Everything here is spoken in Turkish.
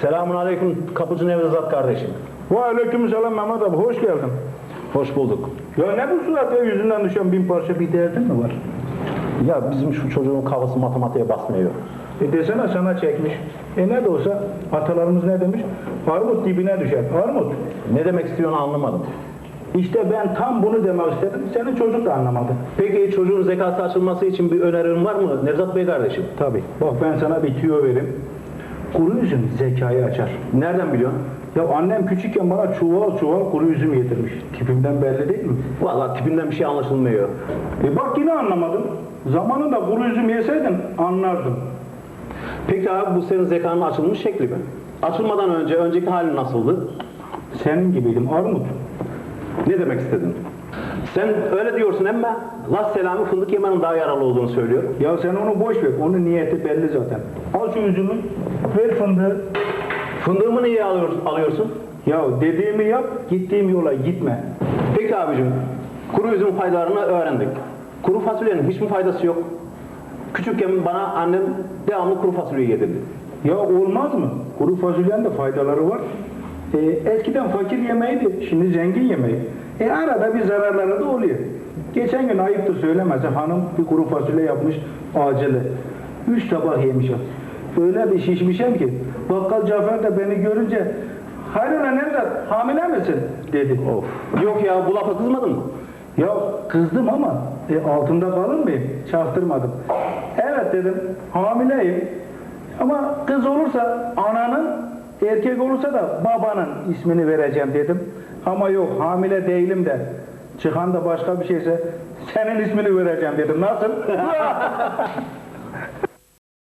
Selamun aleyküm kapıcı Nevzat kardeşim. Ve aleyküm selam Mehmet abi hoş geldin. Hoş bulduk. Ya ne bu surat ya yüzünden düşen bin parça bir derdin mi var? Ya bizim şu çocuğun kafası matematiğe basmıyor. E desene sana çekmiş. E ne de olsa atalarımız ne demiş? Armut dibine düşer. Armut. Ne demek istiyorsun anlamadım. İşte ben tam bunu demek istedim. Senin çocuk da anlamadı. Peki çocuğun zekası açılması için bir önerin var mı Nevzat Bey kardeşim? Tabii. Bak ben sana bir tüyo vereyim. Kuru üzüm zekayı açar. Nereden biliyorsun? Ya annem küçükken bana çuval çuval kuru üzüm getirmiş. Tipimden belli değil mi? Vallahi tipinden bir şey anlaşılmıyor. E bak yine anlamadım. Zamanında kuru üzüm yeseydin anlardın. Peki abi bu senin zekanın açılmış şekli mi? Açılmadan önce önceki halin nasıldı? Senin gibiydim armut. Ne demek istedin? Sen öyle diyorsun ama Las Selami fındık yemenin daha yaralı olduğunu söylüyor. Ya sen onu boş ver. Onun niyeti belli zaten. Al şu üzümü, ver fındığı. Fındığımı niye alıyor, alıyorsun? Ya dediğimi yap, gittiğim yola gitme. Peki abicim, kuru üzüm faydalarını öğrendik. Kuru fasulyenin hiç mi faydası yok? Küçükken bana annem devamlı kuru fasulye yedirdi. Ya olmaz mı? Kuru fasulyenin de faydaları var. E, eskiden fakir yemeğiydi, şimdi zengin yemeği. E arada bir zararları da oluyor. Geçen gün ayıptır söylemese hanım bir kuru fasulye yapmış acılı. Üç tabak yemişim. Öyle bir şişmişim ki bakkal Cafer de beni görünce Hayrola Nevzat hamile misin? dedi. Of. Yok ya bu lafa kızmadın mı? Ya kızdım ama e, altında kalır mıyım? Çaktırmadım. Evet dedim hamileyim. Ama kız olursa ananın, erkek olursa da babanın ismini vereceğim dedim. Ama yok hamile değilim de çıkan da başka bir şeyse senin ismini vereceğim dedim. Nasıl?